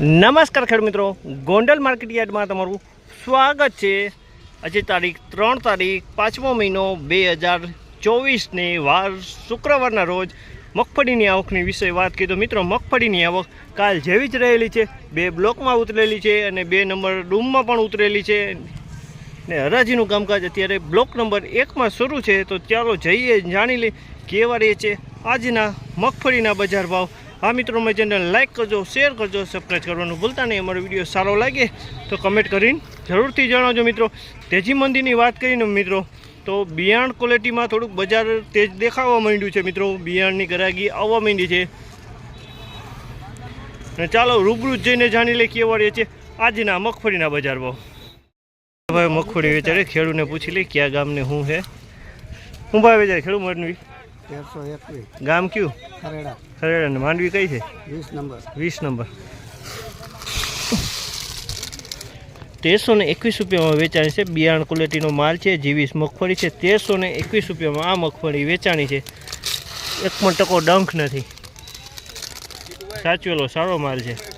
નમસ્કાર ખેડ મિત્રો. ગોંડલ માર્કેટ યાર્ડમાં તમારું સ્વાગત છે. આજે તારીખ ત્રણ તારીખ પાંચમો મહિનો બે હજાર ચોવીસની વાર શુક્રવારના રોજ મગફળીની આવકની વિશે વાત કીધો મિત્રો, મગફળીની આવક કાલ જેવી જ રહેલી છે. બે બ્લોકમાં ઉતરેલી છે અને બે નંબર રૂમમાં પણ ઉતરેલી છે. ને હરાજીનું કામકાજ અત્યારે બ્લોક નંબર એકમાં શરૂ છે. તો ચાલો જઈએ, જાણી લઈએ કેવા રહે છે. આજના મગફળીના બજાર ભાવ હા મિત્રો, મારી ચેનલ લાઇક કરજો શેર કરજો સબસ્ક્રાઈબ કરવાનું ભૂલતા નહીં. અમારો વીડિયો સારો લાગે તો કમેન્ટ કરીને જરૂરથી જણાવજો મિત્રો. તેજી મંદીની વાત કરીને મિત્રો, તો બિયાણ ક્વોલિટીમાં થોડુંક બજાર તેજ દેખાવા માંડ્યું છે મિત્રો. બિયાણની ગરાગી આવવા માંડી છે. અને ચાલો રૂબરૂ જઈને જાણી લઈએ કેવા રહે છે આજના મગફળીના બજાર ભાવ ભાઈ મગફળી વેચારે ખેડૂને પૂછી લઈ કયા ગામને શું છે હું ભાઈ વેચારે ખેડૂ મરનવી તેરસો એકવીસ. ગામ કયું? ખરેડા. ખરેડા ને માંડવી કઈ છે? વીસ નંબર. વીસ નંબર. તેરસો ને એકવીસ રૂપિયામાં વેચાણી છે. બિયાણ ક્વોલિટીનો માલ છે. જીવીસ મગફળી છે. તેરસો ને એકવીસ રૂપિયામાં આ મગફળી વેચાણી છે. એક પણ ટકો ડંખ નથી. સાચવેલો સારો માલ છે.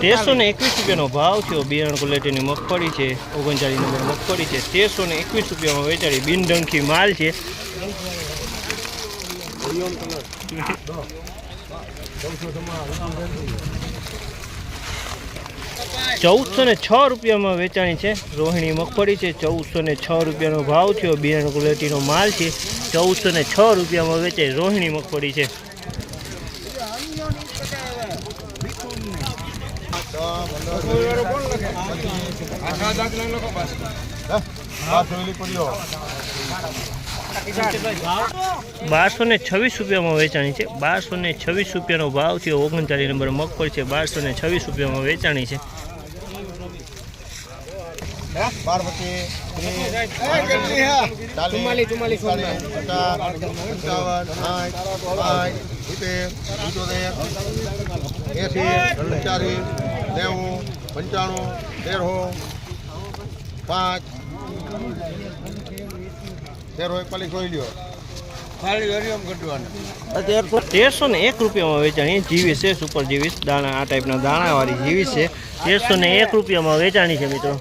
તેરસો ને એકવીસ રૂપિયાનો ભાવ થયો. બિયારણ ક્વોલિટીની મગફળી છે, ઓગણચાળીસ નંબર મગફળી છે. તેરસો ને એકવીસ રૂપિયામાં વેચાડી બિનડંખી માલ છે. ચૌદસો ને છ રૂપિયામાં વેચાણી છે રોહિણી મગફળી છે ચૌદસો ને છ રૂપિયાનો ભાવ થયો બિયારણ ક્વોલિટીનો માલ છે ચૌદસો ને છ રૂપિયામાં વેચાય રોહિણી મગફળી છે બારસો ને છવ્વીસ રૂપિયામાં વેચાણી છે બારસો ને છવ્વીસ રૂપિયાનો ભાવ છે ઓગણચાલીસ નંબર મગફળી છે બારસો ને છવ્વીસ રૂપિયામાં વેચાણી છે એસી નેવું પંચાણું તેરસો પાંચ તેરો લ્યો. તેરસો ને એક રૂપિયામાં વેચાણી જીવીસ છે સુપર જીવીસ દાણા આ ટાઈપના દાણાવાળી જીવીસ છે. તેરસો ને એક રૂપિયામાં વેચાણી છે મિત્રો.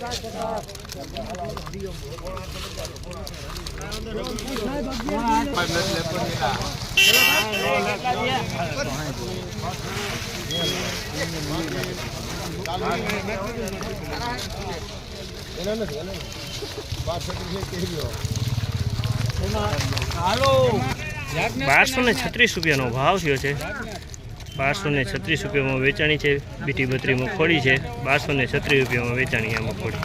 એના નથી એના પાંચ છત્રીસ કહી લ્યો બારસો ને છત્રીસ રૂપિયાનો ભાવ થયો છે. બારસો ને છત્રીસ રૂપિયામાં વેચાણી છે. બીટી બત્રી મગફળી છે. બારસો ને છત્રીસ રૂપિયામાં વેચાણી આ મગફળી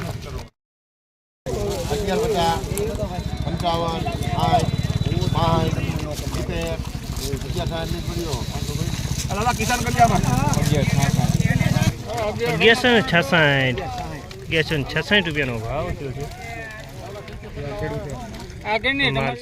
અગિયારસો ને છસાઠ. અગિયારસો ને છસાઠ રૂપિયાનો ભાવ થયો છે. માલ